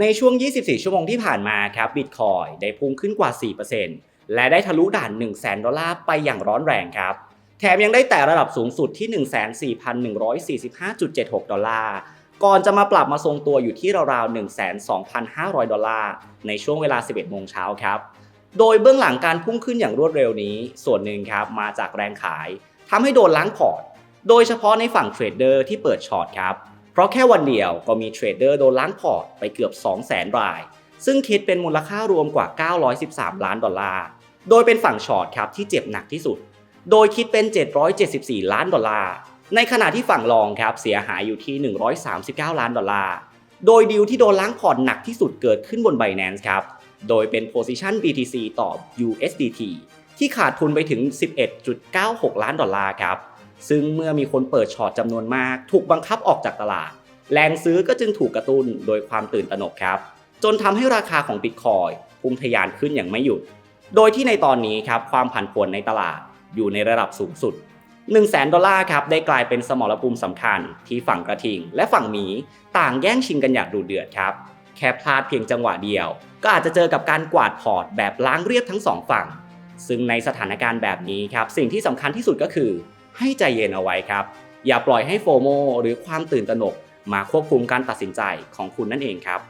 ในช่วง 24 ชั่วโมงที่ผ่านมาครับบิตคอยได้พุ่งขึ้นกว่า 4%และได้ทะลุด่าน 1 0 0 0 0แดอลลาร์ไปอย่างร้อนแรงครับ แถมยังได้แต่ระดับสูงสุดที่ 14,145.76 ดอลลาร์ ก่อนจะมาปรับมาทรงตัวอยู่ที่ราวๆ 12,500 ดอลลาร์ ในช่วงเวลา 11 โมงเช้าครับ โดยเบื้องหลังการพุ่งขึ้นอย่างรวดเร็วนี้ ส่วนหนึ่งครับมาจากแรงขายทำให้โดนล้างพอร์ต โดยเฉพาะในฝั่งเทรดเดอร์ที่เปิดช็อตครับ เพราะแค่วันเดียวก็มีเทรดเดอร์โดนล้างพอร์ตไปเกือบ 200,000 ราย ซึ่งคิดเป็นมูลค่ารวมกว่า 913 ล้านดอลลาร์ โดยเป็นฝั่งช็อตครับที่เจ็บหนักที่สุด โดยคิดเป็น 774 ล้านดอลลาร์ ในขณะที่ฝั่งรองครับเสียหายอยู่ที่ 139 ล้านดอลลาร์ โดยดีลที่โดนล้างพอร์ตหนักที่สุดเกิดขึ้นบน Binance ครับ โดยเป็น position BTC ต่อ USDT ที่ขาดทุนไปถึง 11.96 ล้านดอลลาร์ครับ ซึ่งเมื่อมีคนเปิดช็อตจำนวนมาก ถูกบังคับออกจากตลาด แรงซื้อก็จึงถูกกระตุ้นโดยความตื่นตระหนกครับ จนทำให้ราคาของ Bitcoin พุ่งทะยานขึ้นอย่างไม่หยุด โดยที่ในตอนนี้ครับความผันผวนในตลาดอยู่ในระดับสูงสุด 1 0 0 0 0แดอลลาร์ครับได้กลายเป็นสมรภูมิสำคัญ ที่ฝั่งกระทิง และฝั่งหมีต่างแย่งชิงกันอย่างดุเดือดครับแค่พลาดเพียงจังหวะเดียว ก็อาจจะเจอกับการกวาดพอร์ตแบบล้างเรียบทั้งสองฝั่ง ซึ่งในสถานการณ์แบบนี้ครับสิ่งที่สำคัญที่สุดก็คือ ให้ใจเย็นเอาไว้ครับ อย่าปล่อยให้โฟโมหรือความตื่นตระหนกมาควบคุมการตัดสินใจของคุณนั่นเองครับ